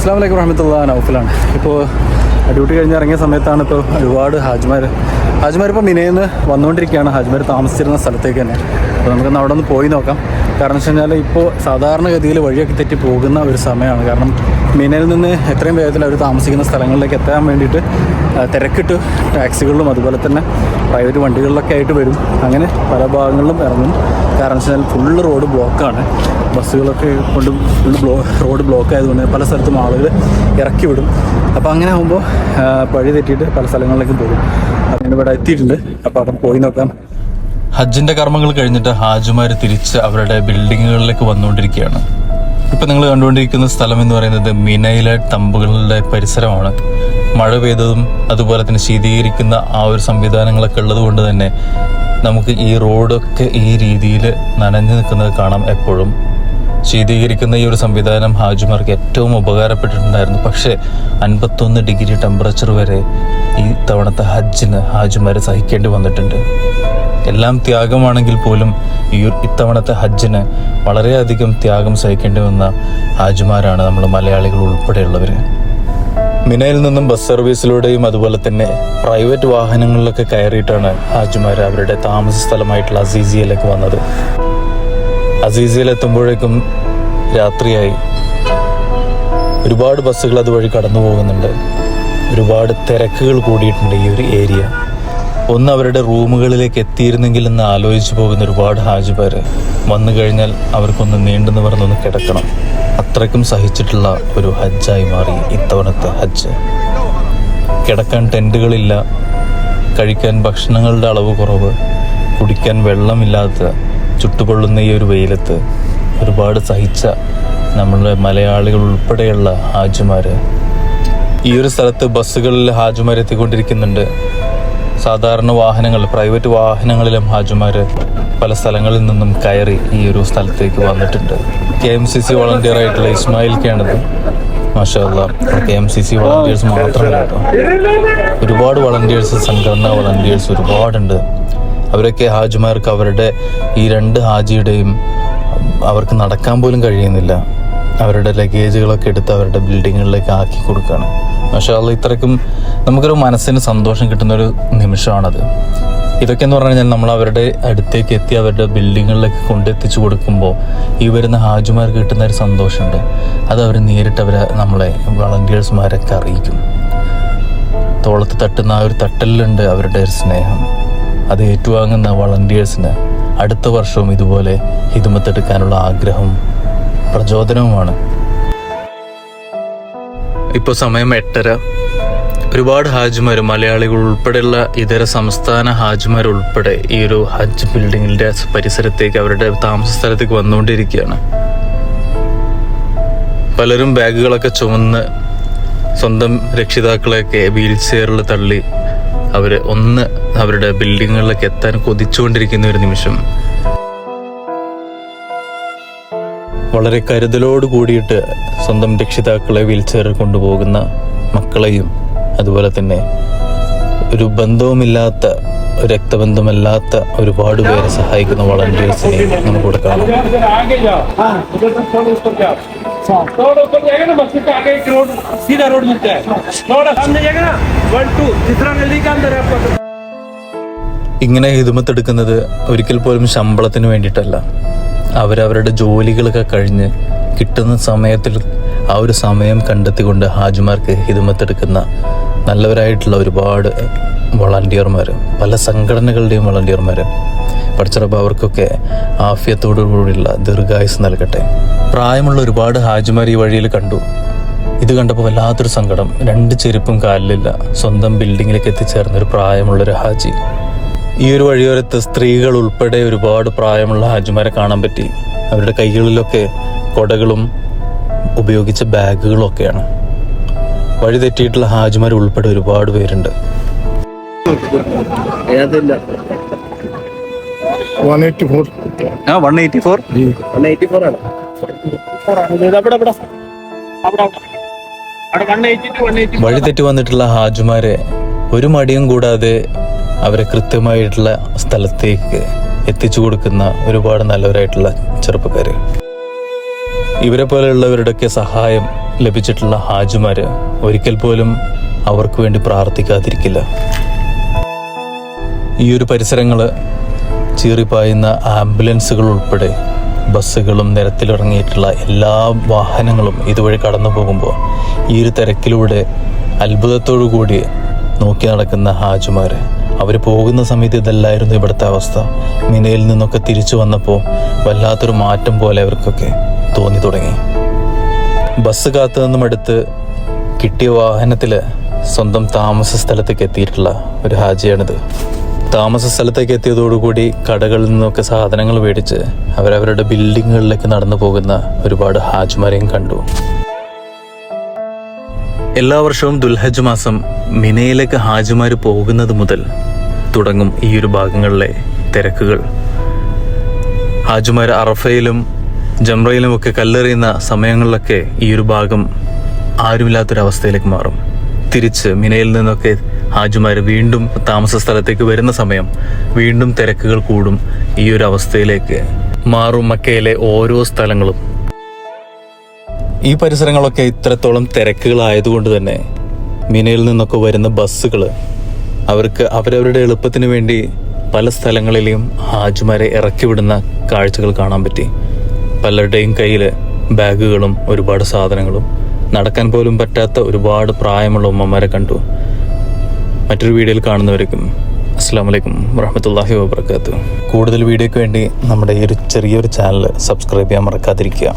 അസ്സാം വലൈക്കും വറഹമത്തുള്ള നൗഫലാണ്. ഇപ്പോൾ ഡ്യൂട്ടി കഴിഞ്ഞ് ഇറങ്ങിയ സമയത്താണ് ഇപ്പോൾ ഒരുപാട് ഹാജ്മാർ ഹാജ്മാർ ഇപ്പോൾ മിനയിൽ നിന്ന് വന്നുകൊണ്ടിരിക്കുകയാണ്. ഹാജ്മാർ താമസിച്ചിരുന്ന സ്ഥലത്തേക്ക് തന്നെ. അപ്പോൾ നമുക്കൊന്ന് അവിടെ ഒന്ന് പോയി നോക്കാം. കാരണം വെച്ച് കഴിഞ്ഞാൽ ഇപ്പോൾ സാധാരണഗതിയിൽ വഴിയൊക്കെ തെറ്റി പോകുന്ന ഒരു സമയമാണ്. കാരണം മിനയിൽ നിന്ന് എത്രയും വേഗത്തിൽ അവർ താമസിക്കുന്ന സ്ഥലങ്ങളിലേക്ക് എത്താൻ വേണ്ടിയിട്ട് തിരക്കിട്ട് ടാക്സികളിലും അതുപോലെ തന്നെ പ്രൈവറ്റ് വണ്ടികളിലൊക്കെ ആയിട്ട് വരും. അങ്ങനെ പല ഭാഗങ്ങളിലും ഇറങ്ങും. കാരണം വെച്ചാൽ ഫുള്ള് റോഡ് ബ്ലോക്കാണ് ബസ്സുകളൊക്കെ കൊണ്ട് ഫുള്ള് ബ്ലോ റോഡ് ബ്ലോക്ക് ആയതുകൊണ്ട് പല സ്ഥലത്തും ആളുകൾ ഇറക്കി വിടും. അപ്പോൾ അങ്ങനെ ആകുമ്പോൾ വഴി തെറ്റിയിട്ട് പല സ്ഥലങ്ങളിലേക്കും പോകും. അങ്ങനെ ഇവിടെ എത്തിയിട്ടുണ്ട്. അപ്പോൾ അവിടെ പോയി നോക്കാം. ഹജ്ജിന്റെ കർമ്മങ്ങൾ കഴിഞ്ഞിട്ട് ഹാജുമാർ തിരിച്ച് അവരുടെ ബിൽഡിങ്ങുകളിലേക്ക് വന്നുകൊണ്ടിരിക്കുകയാണ്. ഇപ്പൊ നിങ്ങൾ കണ്ടുകൊണ്ടിരിക്കുന്ന സ്ഥലം എന്ന് പറയുന്നത് മിനയിലെ തമ്പുകളുടെ പരിസരമാണ്. മഴ പെയ്തതും അതുപോലെ തന്നെ ശീതീകരിക്കുന്ന ആ ഒരു സംവിധാനങ്ങളൊക്കെ ഉള്ളത് കൊണ്ട് തന്നെ നമുക്ക് ഈ റോഡൊക്കെ ഈ രീതിയിൽ നനഞ്ഞു നിൽക്കുന്നത് കാണാം എപ്പോഴും. ശീതീകരിക്കുന്ന ഈ ഒരു സംവിധാനം ഹാജിമാർക്ക് ഏറ്റവും ഉപകാരപ്പെട്ടിട്ടുണ്ടായിരുന്നു. പക്ഷേ അൻപത്തൊന്ന് ഡിഗ്രി ടെമ്പറേച്ചർ വരെ ഈ തവണത്തെ ഹജ്ജിന് ഹാജിമാർ സഹിക്കേണ്ടി വന്നിട്ടുണ്ട്. എല്ലാം ത്യാഗമാണെങ്കിൽ പോലും ഈ ഇത്തവണത്തെ ഹജ്ജിന് വളരെയധികം ത്യാഗം സഹിക്കേണ്ടി വന്ന ഹാജിമാരാണ് നമ്മൾ മലയാളികൾ ഉൾപ്പെടെയുള്ളവർ മിനയിൽ നിന്നും ബസ് സർവീസിലൂടെയും അതുപോലെ തന്നെ പ്രൈവറ്റ് വാഹനങ്ങളിലൊക്കെ കയറിയിട്ടാണ് ഹാജിമാർ അവരുടെ താമസ സ്ഥലമായിട്ടുള്ള അസീസിയയിലേക്ക് വന്നത്. അസീസിയയിലെത്തുമ്പോഴേക്കും രാത്രിയായി. ഒരുപാട് ബസ്സുകൾ അതുവഴി കടന്നു പോകുന്നുണ്ട് ഒരുപാട് തിരക്കുകൾ കൂടിയിട്ടുണ്ട് ഈ ഒരു ഏരിയ. ഒന്ന് അവരുടെ റൂമുകളിലേക്ക് എത്തിയിരുന്നെങ്കിൽ എന്ന് ആലോചിച്ചു പോകുന്ന ഒരുപാട് ഹാജിമാർ വന്നു കഴിഞ്ഞാൽ അവർക്കൊന്ന് നീണ്ടു നിവർന്നൊന്ന് കിടക്കണം. അത്രയ്ക്കും സഹിച്ചിട്ടുള്ള ഒരു ഹജ്ജായി മാറി ഇത്തവണത്തെ ഹജ്ജ്. കിടക്കാൻ ടെന്റുകളില്ല കഴിക്കാൻ ഭക്ഷണങ്ങളുടെ അളവ് കുറവ് കുടിക്കാൻ വെള്ളമില്ലാത്ത ചുട്ടുപൊള്ളുന്ന ഈ ഒരു വെയിലത്ത് ഒരുപാട് സഹിച്ച നമ്മളുടെ മലയാളികൾ ഉൾപ്പെടെയുള്ള ഹാജിമാർ ഈ ഒരു സ്ഥലത്ത് ബസ്സുകളിൽ ഹാജിമാർ എത്തിക്കൊണ്ടിരിക്കുന്നുണ്ട്. സാധാരണ വാഹനങ്ങൾ പ്രൈവറ്റ് വാഹനങ്ങളിലും ഹാജിമാര് പല സ്ഥലങ്ങളിൽ നിന്നും കയറി ഈ ഒരു സ്ഥലത്തേക്ക് വന്നിട്ടുണ്ട്. K M C C volunteer ആയിട്ടുള്ള ഇസ്മായിൽക്കാണിത് മാഷാല്ല K M C C volunteers മാത്രമല്ല കേട്ടോ. ഒരുപാട് വളണ്ടിയേഴ്സ് സംഘടനാ വളണ്ടിയേഴ്സ് ഒരുപാടുണ്ട്. അവരൊക്കെ ഹാജിമാർക്ക് അവരുടെ ഈ രണ്ട് ഹാജിയുടെയും അവർക്ക് നടക്കാൻ പോലും കഴിയുന്നില്ല. അവരുടെ ലഗേജുകളൊക്കെ എടുത്ത് അവരുടെ ബിൽഡിങ്ങുകളിലേക്ക് ആക്കി കൊടുക്കുകയാണ് പക്ഷേ അത് ഇത്രയ്ക്കും നമുക്കൊരു മനസ്സിന് സന്തോഷം കിട്ടുന്ന ഒരു നിമിഷമാണത്. ഇതൊക്കെ എന്ന് പറഞ്ഞു കഴിഞ്ഞാൽ നമ്മൾ അവരുടെ അടുത്തേക്ക് എത്തി അവരുടെ ബിൽഡിങ്ങുകളിലേക്ക് കൊണ്ടെത്തിച്ചു കൊടുക്കുമ്പോൾ ഈ വരുന്ന ഹാജുമാർക്ക് കിട്ടുന്ന ഒരു സന്തോഷമുണ്ട്. അത് അവർ നേരിട്ട് അവരെ നമ്മളെ വളണ്ടിയേഴ്സുമാരൊക്കെ അറിയിക്കും. തോളത്ത് തട്ടുന്ന ആ ഒരു തട്ടലിലുണ്ട് അവരുടെ ഒരു സ്നേഹം. അത് ഏറ്റുവാങ്ങുന്ന വളണ്ടിയേഴ്സിന് അടുത്ത വർഷവും ഇതുപോലെ ഹിതുമത്തെടുക്കാനുള്ള ആഗ്രഹവും പ്രചോദനവുമാണ്. ഇപ്പോൾ സമയം എട്ടര. ഒരുപാട് ഹാജിമാർ മലയാളികൾ ഉൾപ്പെടെയുള്ള ഇതര സംസ്ഥാന ഹാജിമാർ ഉൾപ്പെടെ ഈ ഒരു ഹജ്ജ് ബിൽഡിങ്ങിന്റെ പരിസരത്തേക്ക് അവരുടെ താമസ സ്ഥലത്തേക്ക് വന്നുകൊണ്ടിരിക്കുകയാണ്. പലരും ബാഗുകളൊക്കെ ചുമന്ന് സ്വന്തം രക്ഷിതാക്കളെയൊക്കെ വീൽ ചെയറിൽ തള്ളി അവർ ഒന്ന് അവരുടെ ബിൽഡിങ്ങുകളിലേക്ക് എത്താൻ കൊതിച്ചുകൊണ്ടിരിക്കുന്ന ഒരു നിമിഷം വളരെ കരുതലോട് കൂടിയിട്ട് സ്വന്തം രക്ഷിതാക്കളെ വീൽചെയറിൽ കൊണ്ടുപോകുന്ന മക്കളെയും അതുപോലെ തന്നെ ഒരു ബന്ധവുമില്ലാത്ത രക്തബന്ധമല്ലാത്ത ഒരുപാട് പേരെ സഹായിക്കുന്ന വളണ്ടിയേഴ്സിനെ നമുക്കിവിടെ കാണാം. ഇങ്ങനെ ഹിതുമത്തെടുക്കുന്നത് ഒരിക്കൽ പോലും ശമ്പളത്തിന് വേണ്ടിയിട്ടല്ല. അവരവരുടെ ജോലികളൊക്കെ കഴിഞ്ഞ് കിട്ടുന്ന സമയത്തിൽ ആ ഒരു സമയം കണ്ടെത്തിക്കൊണ്ട് ഹാജിമാർക്ക് ഹിതുമത്തെടുക്കുന്ന നല്ലവരായിട്ടുള്ള ഒരുപാട് വളണ്ടിയർമാർ പല സംഘടനകളുടെയും വളണ്ടിയർമാർ പഠിച്ചപ്പോൾ അവർക്കൊക്കെ ആഫ്യത്തോടു കൂടിയുള്ള ദീർഘായുസ് നൽകട്ടെ. പ്രായമുള്ള ഒരുപാട് ഹാജിമാർ ഈ വഴിയിൽ കണ്ടു. ഇത് കണ്ടപ്പോൾ വല്ലാത്തൊരു സങ്കടം. രണ്ട് ചെരുപ്പും കാലിലില്ല. സ്വന്തം ബിൽഡിങ്ങിലേക്ക് എത്തിച്ചേർന്ന ഒരു പ്രായമുള്ള ഒരു ഹാജി. ഈ ഒരു വഴിയോരത്ത് സ്ത്രീകൾ ഉൾപ്പെടെ ഒരുപാട് പ്രായമുള്ള ഹാജിമാരെ കാണാൻ പറ്റി. അവരുടെ കൈകളിലൊക്കെ കൊടകളും ഉപയോഗിച്ച ബാഗുകളും ഒക്കെയാണ് വഴി തെറ്റിയിട്ടുള്ള ഹാജിമാർ ഉൾപ്പെടെ ഒരുപാട് പേരുണ്ട്. വഴി തെറ്റി വന്നിട്ടുള്ള ഹാജുമാരെ ഒരു മടിയും കൂടാതെ അവരെ കൃത്യമായിട്ടുള്ള സ്ഥലത്തേക്ക് എത്തിച്ചു കൊടുക്കുന്ന ഒരുപാട് നല്ലവരായിട്ടുള്ള ചെറുപ്പക്കാർ ഇവരെ പോലെയുള്ളവരുടെയൊക്കെ സഹായം ലഭിച്ചിട്ടുള്ള ഹാജുമാർ ഒരിക്കൽ പോലും അവർക്ക് വേണ്ടി പ്രാർത്ഥിക്കാതിരിക്കില്ല. ഈ ഒരു പരിസരങ്ങൾ ചീറിപ്പായുന്ന ആംബുലൻസുകൾ ഉൾപ്പെടെ ബസ്സുകളും നിരത്തിലിറങ്ങിയിട്ടുള്ള എല്ലാ വാഹനങ്ങളും ഇതുവഴി കടന്നു പോകുമ്പോൾ ഈ ഒരു തിരക്കിലൂടെ അത്ഭുതത്തോടു കൂടി നോക്കി നടക്കുന്ന ഹാജുമാർ അവർ പോകുന്ന സമയത്ത് ഇതല്ലായിരുന്നു ഇവിടുത്തെ അവസ്ഥ. മിനയിൽ നിന്നൊക്കെ തിരിച്ചു വന്നപ്പോൾ വല്ലാത്തൊരു മാറ്റം പോലെ അവർക്കൊക്കെ തോന്നി തുടങ്ങി. ബസ് കാത്തു നിന്നും എടുത്ത് കിട്ടിയ വാഹനത്തിൽ സ്വന്തം താമസ സ്ഥലത്തേക്ക് എത്തിയിട്ടുള്ള ഒരു ഹാജിയാണിത്. താമസ സ്ഥലത്തേക്ക് എത്തിയതോടുകൂടി കടകളിൽ നിന്നൊക്കെ സാധനങ്ങൾ മേടിച്ച് അവരവരുടെ ബിൽഡിങ്ങുകളിലേക്ക് നടന്നു പോകുന്ന ഒരുപാട് ഹാജിമാരെയും കണ്ടു. എല്ലാ വർഷവും ദുൽഹജ് മാസം മിനയിലേക്ക് ഹാജിമാർ പോകുന്നത് മുതൽ തുടങ്ങും ഈ ഒരു ഭാഗങ്ങളിലെ തിരക്കുകൾ. ഹാജിമാർ അറഫയിലും ജംറയിലും ഒക്കെ കല്ലെറിയുന്ന സമയങ്ങളിലൊക്കെ ഈ ഒരു ഭാഗം ആരുമില്ലാത്തൊരവസ്ഥയിലേക്ക് മാറും. തിരിച്ച് മിനയിൽ നിന്നൊക്കെ ഹാജിമാർ വീണ്ടും താമസ സ്ഥലത്തേക്ക് വരുന്ന സമയം വീണ്ടും തിരക്കുകൾ കൂടും ഈ ഒരു അവസ്ഥയിലേക്ക് മാറും. മക്കയിലെ ഓരോ സ്ഥലങ്ങളും ഈ പരിസരങ്ങളൊക്കെ ഇത്രത്തോളം തിരക്കുകളായതുകൊണ്ട് തന്നെ മിനയിൽ നിന്നൊക്കെ വരുന്ന ബസ്സുകൾ അവർക്ക് അവരവരുടെ എളുപ്പത്തിന് വേണ്ടി പല സ്ഥലങ്ങളിലെയും ഹാജുമാരെ ഇറക്കി വിടുന്ന കാഴ്ചകൾ കാണാൻ പറ്റി. പലരുടെയും കയ്യിൽ ബാഗുകളും ഒരുപാട് സാധനങ്ങളും. നടക്കാൻ പോലും പറ്റാത്ത ഒരുപാട് പ്രായമുള്ള ഉമ്മമാരെ കണ്ടു. മറ്റൊരു വീഡിയോയിൽ കാണുന്നവരേക്കും അസ്സാം വലൈക്കും വറഹമത്തല്ലാഹി വാബർക്കാത്തു കൂടുതൽ വീഡിയോയ്ക്ക് വേണ്ടി നമ്മുടെ ഈ ഒരു ചെറിയൊരു ചാനൽ സബ്സ്ക്രൈബ് ചെയ്യാൻ മറക്കാതിരിക്കുക.